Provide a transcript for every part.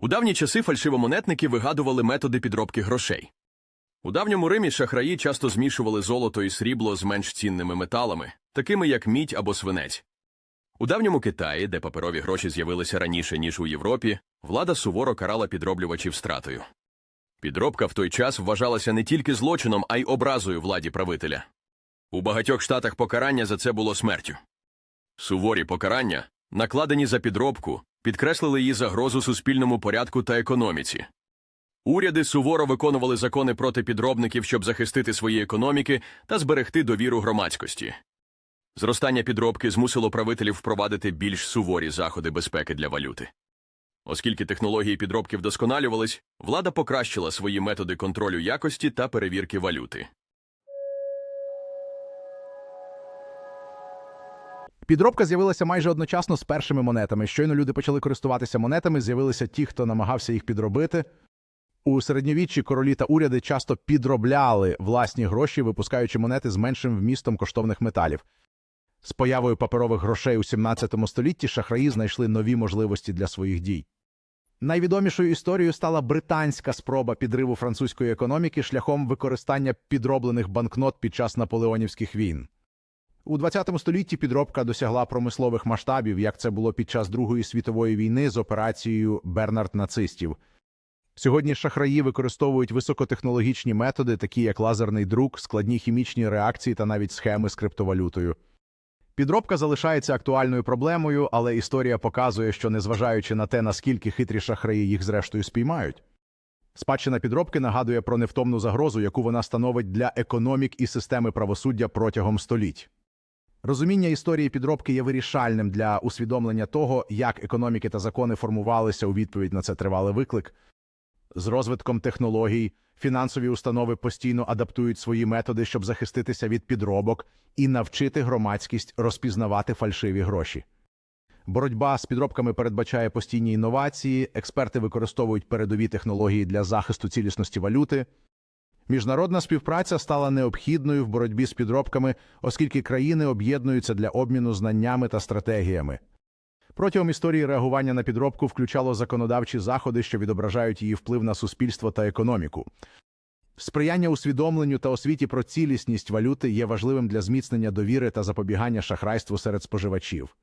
У давні часи фальшивомонетники вигадували методи підробки грошей. У давньому Римі шахраї часто змішували золото і срібло з менш цінними металами, такими як мідь або свинець. У давньому Китаї, де паперові гроші з'явилися раніше, ніж у Європі, влада суворо карала підроблювачів стратою. Підробка в той час вважалася не тільки злочином, а й образою владі правителя. У багатьох штатах покарання за це було смертю. Суворі покарання, накладені за підробку, підкреслили її загрозу суспільному порядку та економіці. Уряди суворо виконували закони проти підробників, щоб захистити свої економіки та зберегти довіру громадськості. Зростання підробки змусило правителів впровадити більш суворі заходи безпеки для валюти. Оскільки технології підробки вдосконалювались, влада покращила свої методи контролю якості та перевірки валюти. Підробка з'явилася майже одночасно з першими монетами. Щойно люди почали користуватися монетами, з'явилися ті, хто намагався їх підробити. У середньовіччі королі та уряди часто підробляли власні гроші, випускаючи монети з меншим вмістом коштовних металів. З появою паперових грошей у 17 столітті шахраї знайшли нові можливості для своїх дій. Найвідомішою історією стала британська спроба підриву французької економіки шляхом використання підроблених банкнот під час наполеонівських війн. У 20 столітті підробка досягла промислових масштабів, як це було під час Другої світової війни з операцією Бернард нацистів. Сьогодні шахраї використовують високотехнологічні методи, такі як лазерний друк, складні хімічні реакції та навіть схеми з криптовалютою. Підробка залишається актуальною проблемою, але історія показує, що незважаючи на те, наскільки хитрі шахраї їх зрештою спіймають. Спадщина підробки нагадує про невтомну загрозу, яку вона становить для економік і системи правосуддя протягом століть. Розуміння історії підробки є вирішальним для усвідомлення того, як економіки та закони формувалися у відповідь на це тривалий виклик. З розвитком технологій фінансові установи постійно адаптують свої методи, щоб захиститися від підробок і навчити громадськість розпізнавати фальшиві гроші. Боротьба з підробками передбачає постійні інновації, експерти використовують передові технології для захисту цілісності валюти. Міжнародна співпраця стала необхідною в боротьбі з підробками, оскільки країни об'єднуються для обміну знаннями та стратегіями. Протягом історії реагування на підробку включало законодавчі заходи, що відображають її вплив на суспільство та економіку. Сприяння усвідомленню та освіті про цілісність валюти є важливим для зміцнення довіри та запобігання шахрайству серед споживачів.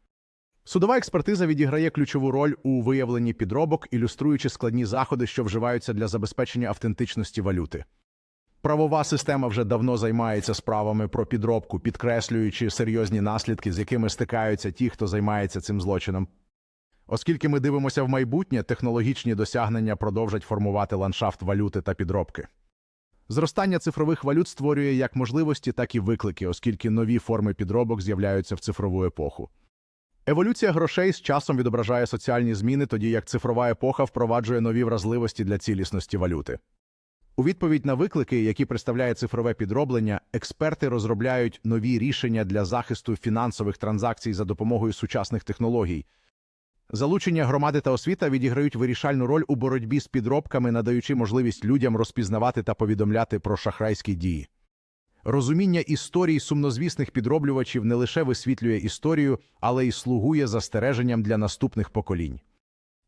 Судова експертиза відіграє ключову роль у виявленні підробок, ілюструючи складні заходи, що вживаються для забезпечення автентичності валюти. Правова система вже давно займається справами про підробку, підкреслюючи серйозні наслідки, з якими стикаються ті, хто займається цим злочином. Оскільки ми дивимося в майбутнє, технологічні досягнення продовжать формувати ландшафт валюти та підробки. Зростання цифрових валют створює як можливості, так і виклики, оскільки нові форми підробок з'являються в цифрову епоху. Еволюція грошей з часом відображає соціальні зміни, тоді як цифрова епоха впроваджує нові вразливості для цілісності валюти. У відповідь на виклики, які представляє цифрове підроблення, експерти розробляють нові рішення для захисту фінансових транзакцій за допомогою сучасних технологій. Залучення громади та освіта відіграють вирішальну роль у боротьбі з підробками, надаючи можливість людям розпізнавати та повідомляти про шахрайські дії. Розуміння історій сумнозвісних підроблювачів не лише висвітлює історію, але й слугує застереженням для наступних поколінь.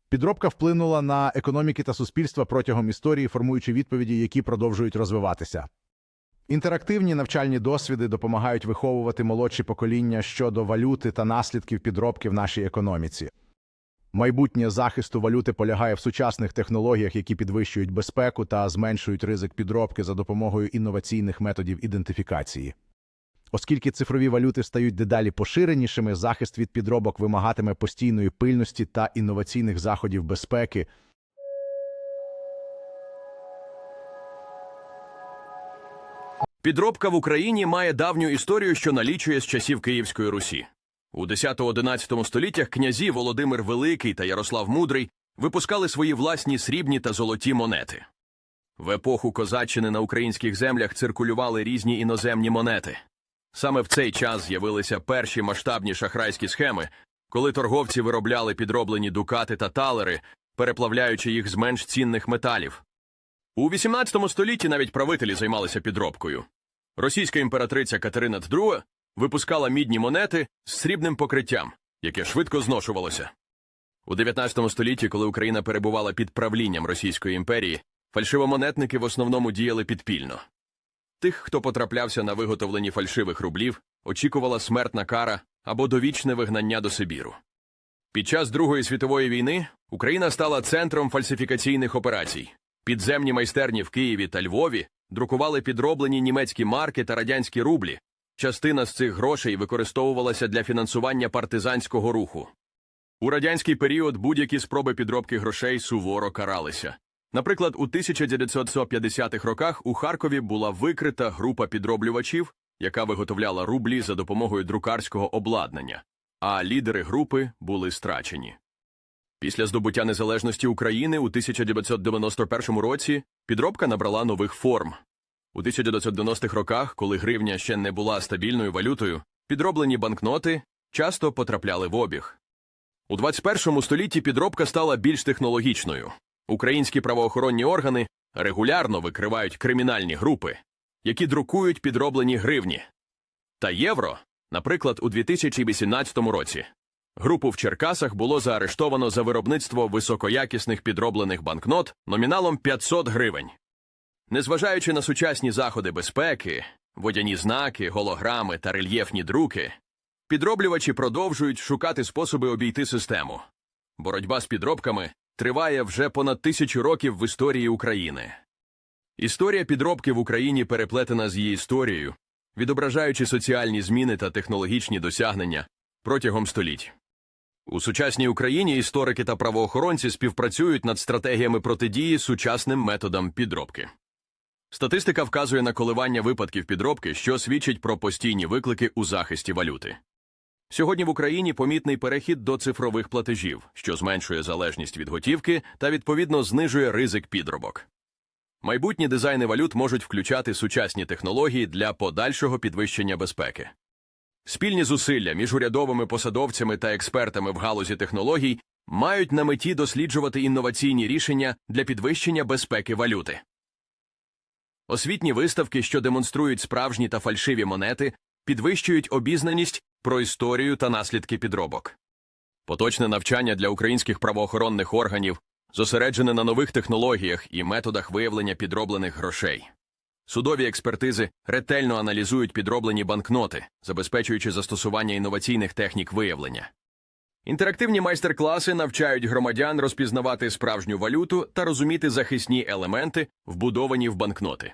Підробка вплинула на економіки та суспільства протягом історії, формуючи відповіді, які продовжують розвиватися. Інтерактивні навчальні досвіди допомагають виховувати молодші покоління щодо валюти та наслідків підробки в нашій економіці. Майбутнє захисту валюти полягає в сучасних технологіях, які підвищують безпеку та зменшують ризик підробки за допомогою інноваційних методів ідентифікації. Оскільки цифрові валюти стають дедалі поширенішими, захист від підробок вимагатиме постійної пильності та інноваційних заходів безпеки. Підробка в Україні має давню історію, що налічує з часів Київської Русі. У 10-11 століттях князі Володимир Великий та Ярослав Мудрий випускали свої власні срібні та золоті монети. В епоху козаччини на українських землях циркулювали різні іноземні монети. Саме в цей час з'явилися перші масштабні шахрайські схеми, коли торговці виробляли підроблені дукати та талери, переплавляючи їх з менш цінних металів. У 18 столітті навіть правителі займалися підробкою. Російська імператриця Катерина II випускала мідні монети з срібним покриттям, яке швидко зношувалося. У 19 столітті, коли Україна перебувала під правлінням Російської імперії, фальшивомонетники в основному діяли підпільно. Тих, хто потраплявся на виготовленні фальшивих рублів, очікувала смертна кара або довічне вигнання до Сибіру. Під час Другої світової війни Україна стала центром фальсифікаційних операцій. Підземні майстерні в Києві та Львові друкували підроблені німецькі марки та радянські рублі. Частина з цих грошей використовувалася для фінансування партизанського руху. У радянський період будь-які спроби підробки грошей суворо каралися. Наприклад, у 1950-х роках у Харкові була викрита група підроблювачів, яка виготовляла рублі за допомогою друкарського обладнання, а лідери групи були страчені. Після здобуття незалежності України у 1991 році підробка набрала нових форм. У 1990-х роках, коли гривня ще не була стабільною валютою, підроблені банкноти часто потрапляли в обіг. У 21 столітті підробка стала більш технологічною. Українські правоохоронні органи регулярно викривають кримінальні групи, які друкують підроблені гривні. Та євро, наприклад, у 2018 році. Групу в Черкасах було заарештовано за виробництво високоякісних підроблених банкнот номіналом 500 гривень. Незважаючи на сучасні заходи безпеки, водяні знаки, голограми та рельєфні друки, підроблювачі продовжують шукати способи обійти систему. Боротьба з підробками триває вже понад тисячу років в історії України. Історія підробки в Україні переплетена з її історією, відображаючи соціальні зміни та технологічні досягнення протягом століть. У сучасній Україні історики та правоохоронці співпрацюють над стратегіями протидії сучасним методам підробки. Статистика вказує на коливання випадків підробки, що свідчить про постійні виклики у захисті валюти. Сьогодні в Україні помітний перехід до цифрових платежів, що зменшує залежність від готівки та відповідно знижує ризик підробок. Майбутні дизайни валют можуть включати сучасні технології для подальшого підвищення безпеки. Спільні зусилля між урядовими посадовцями та експертами в галузі технологій мають на меті досліджувати інноваційні рішення для підвищення безпеки валюти. Освітні виставки, що демонструють справжні та фальшиві монети, підвищують обізнаність про історію та наслідки підробок. Поточне навчання для українських правоохоронних органів зосереджене на нових технологіях і методах виявлення підроблених грошей. Судові експертизи ретельно аналізують підроблені банкноти, забезпечуючи застосування інноваційних технік виявлення. Інтерактивні майстер-класи навчають громадян розпізнавати справжню валюту та розуміти захисні елементи, вбудовані в банкноти.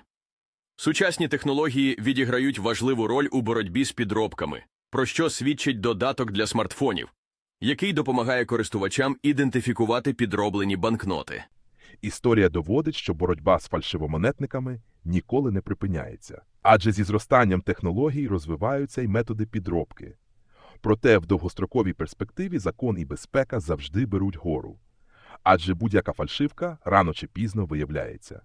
Сучасні технології відіграють важливу роль у боротьбі з підробками, про що свідчить додаток для смартфонів, який допомагає користувачам ідентифікувати підроблені банкноти. Історія доводить, що боротьба з фальшивомонетниками ніколи не припиняється, адже зі зростанням технологій розвиваються й методи підробки. Проте в довгостроковій перспективі закон і безпека завжди беруть гору, адже будь-яка фальшивка рано чи пізно виявляється.